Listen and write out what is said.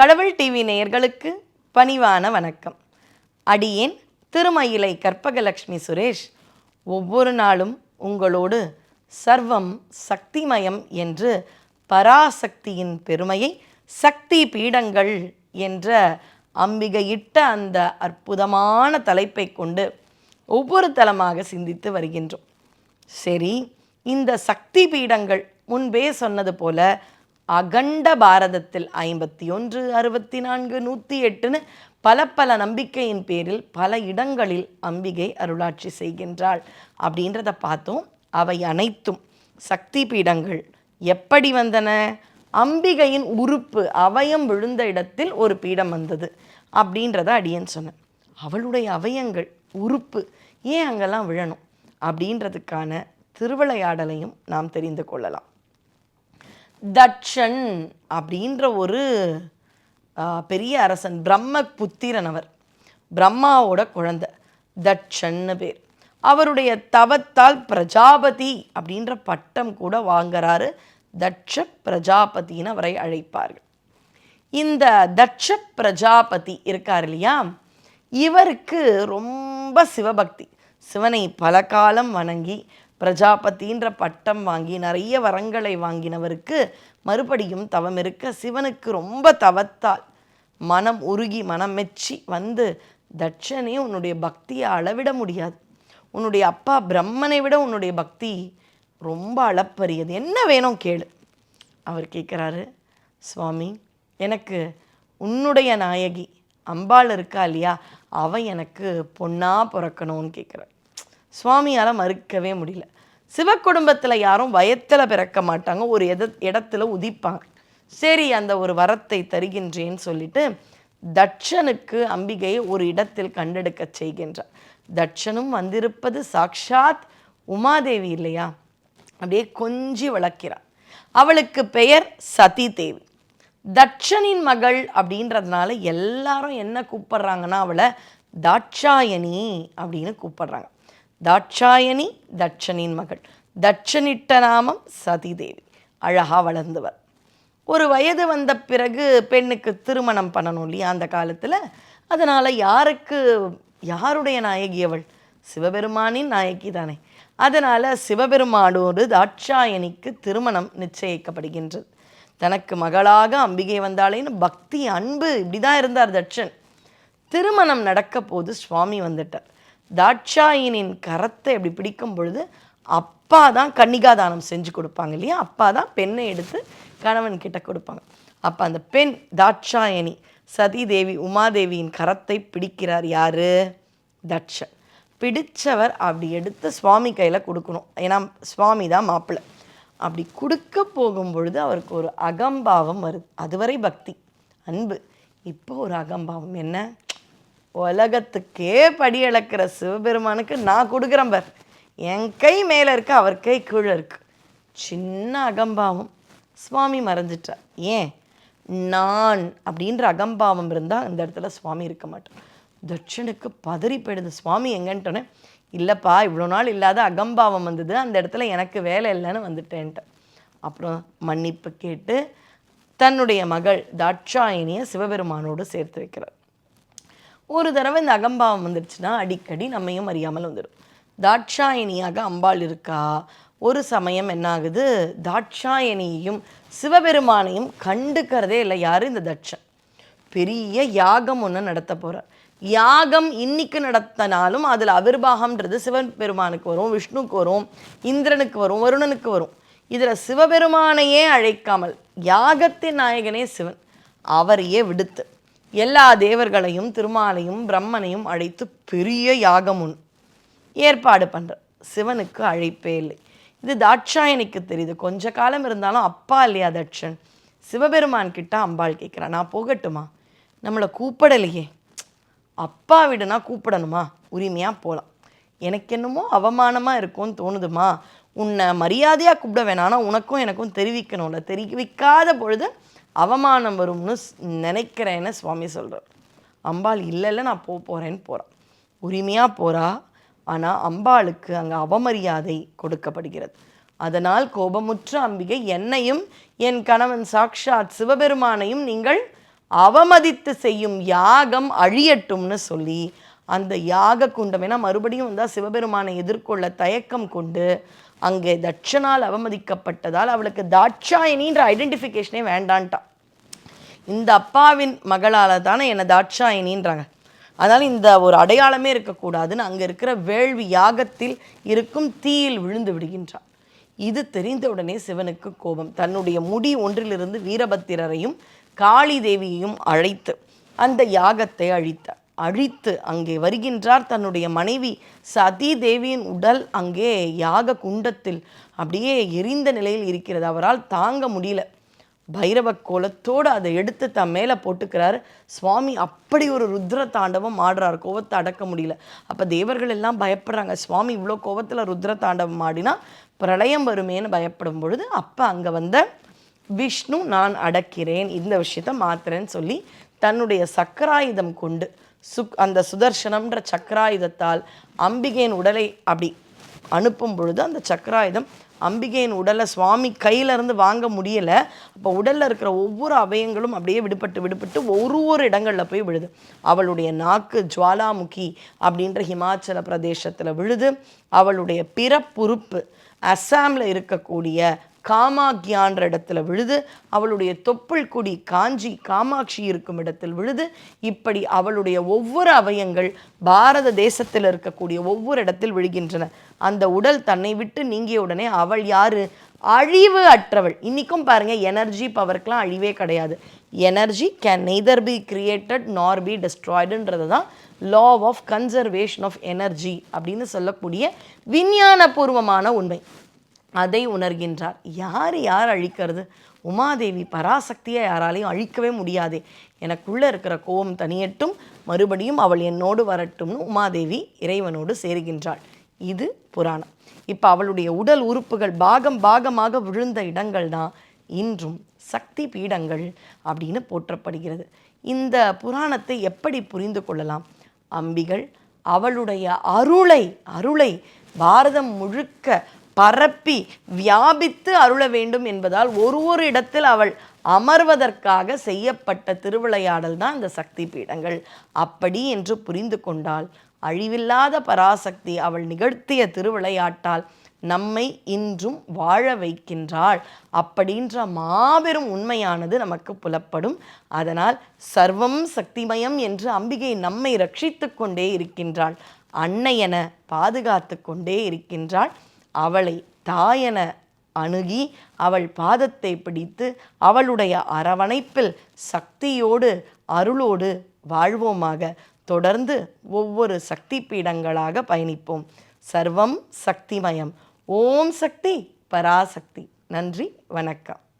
கடவுள் டிவி நேயர்களுக்கு பணிவான வணக்கம். அடியேன் திருமயிலை கற்பகலக்ஷ்மி சுரேஷ். ஒவ்வொரு நாளும் உங்களோடு சர்வம் சக்திமயம் என்று பராசக்தியின் பெருமையை சக்தி பீடங்கள் என்ற அம்பிகையிட்ட அந்த அற்புதமான தலைப்பை கொண்டு ஒவ்வொரு தலமாக சிந்தித்து வருகின்றோம். சரி இந்த சக்தி பீடங்கள் முன்பே சொன்னது போல அகண்ட பாரதத்தில் ஐம்பத்தி ஒன்று அறுபத்தி நான்கு நூற்றி எட்டுன்னு பல பல நம்பிக்கையின் பேரில் பல இடங்களில் அம்பிகை அருளாட்சி செய்கின்றாள். அப்படின்றத பார்த்தோம். அவை அனைத்தும் சக்தி பீடங்கள் எப்படி வந்தன? அம்பிகையின் உறுப்பு அவயம் விழுந்த இடத்தில் ஒரு பீடம் வந்தது அப்படின்றத அடியன் சொன்னேன். அவளுடைய அவயங்கள் உறுப்பு ஏன் அங்கெல்லாம் விழணும்? அப்படின்றதுக்கான திருவிளையாடலையும் நாம் தெரிந்து கொள்ளலாம். தட்சன் அப்படின்ற ஒரு பெரிய அரசன் பிரம்ம புத்திரன் அவர். பிரம்மாவோட குழந்தை. தட்சன்னு பேர். அவருடைய தவத்தால் பிரஜாபதி அப்படின்ற பட்டம் கூட வாங்குறாரு. தட்ச பிரஜாபதின்னு அவரை அழைப்பார்கள். இந்த தட்ச பிரஜாபதி இருக்கார் இல்லையா? இவருக்கு ரொம்ப சிவபக்தி. சிவனை பல காலம் வணங்கி பிரஜாபதின்ற பட்டம் வாங்கி நிறைய வரங்களை வாங்கினவருக்கு மறுபடியும் தவம் இருக்க சிவனுக்கு ரொம்ப தவத்தால் மனம் உருகி மனம் மெச்சி வந்து தட்சனே உன்னுடைய பக்தியை அளவிட முடியாது. உன்னுடைய அப்பா பிரம்மனை விட உன்னுடைய பக்தி ரொம்ப அளப்பரியது. என்ன வேணும் கேளு. அவர் கேட்குறாரு சுவாமி எனக்கு உன்னுடைய நாயகி அம்பாள் இருக்கா இல்லையா? அவன் எனக்கு பொண்ணாக பிறக்கணும்னு கேட்குறார். சுவாமியால் மறுக்கவே முடியல. சிவ குடும்பத்தில் யாரும் வயத்தில் பிறக்க மாட்டாங்க. ஒரு எத இடத்துல உதிப்பாங்க. சரி அந்த ஒரு வரத்தை தருகின்றேன்னு சொல்லிட்டு தட்சனுக்கு அம்பிகையை ஒரு இடத்தில் கண்டெடுக்க செய்கின்றார். தட்சனும் வந்திருப்பது சாக்ஷாத் உமாதேவி இல்லையா? அப்படியே கொஞ்சி வளர்க்கிறார் அவளுக்கு பெயர் சதி தேவி தட்சனின் மகள் அப்படின்றதுனால எல்லாரும் என்ன கூப்பிடுறாங்கன்னா அவளை தாட்சாயணி அப்படின்னு கூப்பிடுறாங்க. தாட்சாயணி தட்சனின் மகள். தட்சனிட்ட நாமம் சதிதேவி. அழகாக வளர்ந்தவர். ஒரு வயது வந்த பிறகு பெண்ணுக்கு திருமணம் பண்ணணும் இல்லையா அந்த காலத்தில்? அதனால் யாருக்கு யாருடைய நாயகி அவள்? சிவபெருமானின் நாயகி தானே. அதனால் சிவபெருமானோடு தாட்சாயணிக்கு திருமணம் நிச்சயிக்கப்படுகின்றது. தனக்கு மகளாக அம்பிகை வந்தாளேன்னு பக்தி அன்பு இப்படி தான் இருந்தார் தட்சன். திருமணம் நடக்க போது சுவாமி வந்துட்டார். தாட்சாயினின் கரத்தை இப்படி பிடிக்கும் பொழுது அப்பா தான் கன்னிகாதானம் செஞ்சு கொடுப்பாங்க இல்லையா? அப்பா தான் பெண்ணை எடுத்து கணவன் கிட்ட கொடுப்பாங்க. அப்போ அந்த பெண் தாட்சாயணி சதிதேவி உமாதேவியின் கரத்தை பிடிக்கிறார் யார்? தட்சன் பிடித்தவர் அப்படி எடுத்து சுவாமி கையில் கொடுக்கணும். ஏன்னா சுவாமி தான் மாப்பிள்ளை. அப்படி கொடுக்க போகும் பொழுது அவருக்கு ஒரு அகம்பாவம் வருது. அதுவரை பக்தி அன்பு. இப்போ ஒரு அகம்பாவம். என்ன? உலகத்துக்கே படி இழக்கிற சிவபெருமானுக்கு நான் கொடுக்குறேன் பார். என் கை மேலே இருக்கு அவர் கை கீழே இருக்கு. சின்ன அகம்பாவம். சுவாமி மறைஞ்சிட்டார் ஏன்? நான் அப்படின்ற அகம்பாவம் இருந்தால் இந்த இடத்துல சுவாமி இருக்க மாட்டார். தட்சனுக்கு பதறி போயிடுது. சுவாமி எங்கன்ட்டோன்னே இல்லைப்பா இவ்வளோ நாள் இல்லாத அகம்பாவம் வந்தது. அந்த இடத்துல எனக்கு வேலை இல்லைன்னு வந்துட்டேன்ட்டு அப்புறம் மன்னிப்பு கேட்டு தன்னுடைய மகள் தாட்சாயினியை சிவபெருமானோடு சேர்த்து வைக்கிறார். ஒரு தடவை இந்த அகம்பாவம் வந்துடுச்சுன்னா அடிக்கடி நம்மையும் அறியாமல் வந்துடும் தாட்சாயணியாக அம்பாள் இருக்கா? ஒரு சமயம் என்னாகுது? தாட்சாயணியையும் சிவபெருமானையும் கண்டுக்கிறதே இல்லை. யார்? இந்த தட்சன். பெரிய யாகம் ஒன்று நடத்த போகிறார் யாகம் இன்னைக்கு நடத்தினாலும் அதில் அவிர்வாகம்ன்றது சிவன் பெருமானுக்கு வரும் விஷ்ணுக்கு வரும் இந்திரனுக்கு வரும் வருணனுக்கு வரும். இதில் சிவபெருமானையே அழைக்காமல் யாகத்தின் நாயகனே சிவன். அவரையே விடுத்து. எல்லா தேவர்களையும் திருமாலையும் பிரம்மனையும் அழைத்து பெரிய யாகம் ஒன்று ஏற்பாடு பண்ணுற சிவனுக்கு அழைப்பே இல்லை. இது தாட்சாயணிக்கு தெரியுது. கொஞ்ச காலம் இருந்தாலும் அப்பா இல்லையா தட்சன்? சிவபெருமான் கிட்ட அம்பாள் கேட்குறா நான் போகட்டுமா? நம்மளை கூப்பிடலையே. அப்பா வீடுனா கூப்பிடணுமா? உரிமையாக போகலாம் எனக்கு என்னமோ அவமானமாக இருக்கும்னு தோணுதுமா. உன்னை மரியாதையாக கூப்பிட வேணாம். ஆனால் உனக்கும் எனக்கும் தெரிவிக்கணும்ல. தெரிவிக்காத பொழுது அவமானம் வரும்னு நினைக்கிறேன்னு சுவாமி சொல்கிறார் அம்பாள் இல்லைல்ல நான் போக போகிறேன்னு போகிறான் உரிமையாக போகிறா ஆனால் அம்பாளுக்கு அங்கே அவமரியாதை கொடுக்கப்படுகிறது. அதனால் கோபமுற்ற அம்பிகை என்னையும் என் கணவன் சாக்ஷாத் சிவபெருமானையும் நீங்கள் அவமதித்து செய்யும் யாகம் அழியட்டும்னு சொல்லி அந்த யாக குண்டம் ஏன்னா மறுபடியும் வந்தால் சிவபெருமானை எதிர்கொள்ள தயக்கம் கொண்டு அங்கே தட்சனால் அவமதிக்கப்பட்டதால் அவளுக்கு தாட்சாயணின்ற ஐடென்டிஃபிகேஷனே வேண்டான்ட்டான். இந்த அப்பாவின் மகளால் தானே என்னை தாட்சாயினின்றாங்க. அதனால் இந்த ஒரு அடையாளமே இருக்கக்கூடாதுன்னு அங்கே இருக்கிற வேள்வி யாகத்தில் இருக்கும் தீயில் விழுந்து விடுகின்றார் இது தெரிந்தவுடனே சிவனுக்கு கோபம். தன்னுடைய முடி ஒன்றிலிருந்து வீரபத்திரரையும் காளி தேவியையும் அழைத்து அந்த யாகத்தை அழித்தார். அழித்து அங்கே வருகின்றார் தன்னுடைய மனைவி சதி தேவியின் உடல் அங்கே யாக குண்டத்தில் அப்படியே எரிந்த நிலையில் இருக்கிறது. அவரால் தாங்க முடியல. பைரவ கோலத்தோடு அதை எடுத்து தன் மேலே போட்டுக்கிறாரு. சுவாமி அப்படி ஒரு ருத்ர தாண்டவம் ஆடுறார். கோவத்தை அடக்க முடியல. அப்போ தேவர்கள் எல்லாம் பயப்படுறாங்க. சுவாமி இவ்வளோ கோவத்தில் ருத்ர தாண்டவம் ஆடினா பிரளயம் வருமேன்னு பயப்படும் பொழுது அப்போ அங்கே வந்த விஷ்ணு நான் அடக்கிறேன். இந்த விஷயத்த மாத்துறேன்னு சொல்லி தன்னுடைய சக்கராயுதம் கொண்டு சுக் அந்த சுதர்சனம்ன்ற சக்கராயுதத்தால் அம்பிகையின் உடலை அப்படி அனுப்பும் பொழுது அந்த சக்கராயுதம் அம்பிகையின் உடலை சுவாமி கையிலேருந்து வாங்க முடியலை. அப்போ உடலில் இருக்கிற ஒவ்வொரு அவயங்களும் அப்படியே விடுபட்டு விடுபட்டு ஒரு ஒரு இடங்களில் போய் விழுது. அவளுடைய நாக்கு ஜுவாலாமுகி அப்படின்ற ஹிமாச்சல பிரதேசத்தில் விழுது. அவளுடைய பிறப்புறுப்பு அஸ்ஸாமில் இருக்கக்கூடிய காமாக்கியான்ற இடத்துல விழுது அவளுடைய தொப்புள் குடி காஞ்சி காமாட்சி இருக்கும் இடத்தில் விழுது. இப்படி அவளுடைய ஒவ்வொரு அவயங்கள் பாரத தேசத்தில் இருக்கக்கூடிய ஒவ்வொரு இடத்தில் விழுகின்றன. அந்த உடல் தன்னை விட்டு நீங்கிய உடனே அவள் யாரு? அழிவு அற்றவள். இன்றைக்கும் பாருங்க எனர்ஜி பவருக்கெலாம் அழிவே கிடையாது. Energy can neither be created nor be டிஸ்ட்ராய்டுன்றது தான் law of conservation of energy அப்படின்னு சொல்லக்கூடிய விஞ்ஞானபூர்வமான உண்மை. அதை உணர்கின்றார். யார் யார் அழிக்கிறது? உமாதேவி பராசக்தியை யாராலையும் அழிக்கவே முடியாதே. எனக்குள்ளே இருக்கிற கோபம் தனியட்டும் மறுபடியும் அவள் என்னோடு வரட்டும்னு உமாதேவி இறைவனோடு சேருகின்றாள். இது புராணம். இப்போ அவளுடைய உடல் உறுப்புகள் பாகம் பாகமாக விழுந்த இடங்கள் தான் இன்றும் சக்தி பீடங்கள் அப்படின்னு போற்றப்படுகிறது. இந்த புராணத்தை எப்படி புரிந்து கொள்ளலாம்? அம்பிகள் அவளுடைய அருளை அருளை பாரதம் முழுக்க பரப்பி வியாபித்து அருள வேண்டும் என்பதால் ஒரு ஒரு இடத்தில் அவள் அமர்வதற்காக செய்யப்பட்ட திருவிளையாடல் தான் இந்த சக்தி பீடங்கள். அப்படி என்று புரிந்து கொண்டால் அழிவில்லாத பராசக்தி அவள் நிகழ்த்திய திருவிளையாட்டால் நம்மை இன்றும் வாழ வைக்கின்றாள். அப்படின்ற மாபெரும் உண்மையானது நமக்கு புலப்படும். அதனால் சர்வம் சக்திமயம் என்று அம்பிகை நம்மை ரட்சித்து கொண்டே இருக்கின்றாள். அன்னையென பாதுகாத்து கொண்டே இருக்கின்றாள். அவளை தாயென அணுகி அவள் பாதத்தை பிடித்து அவளுடைய அரவணைப்பில் சக்தியோடு அருளோடு வாழ்வோமாக. தொடர்ந்து ஒவ்வொரு சக்தி பீடங்களாக பயணிப்போம். சர்வம் சக்திமயம். ஓம் சக்தி பராசக்தி. நன்றி வணக்கம்.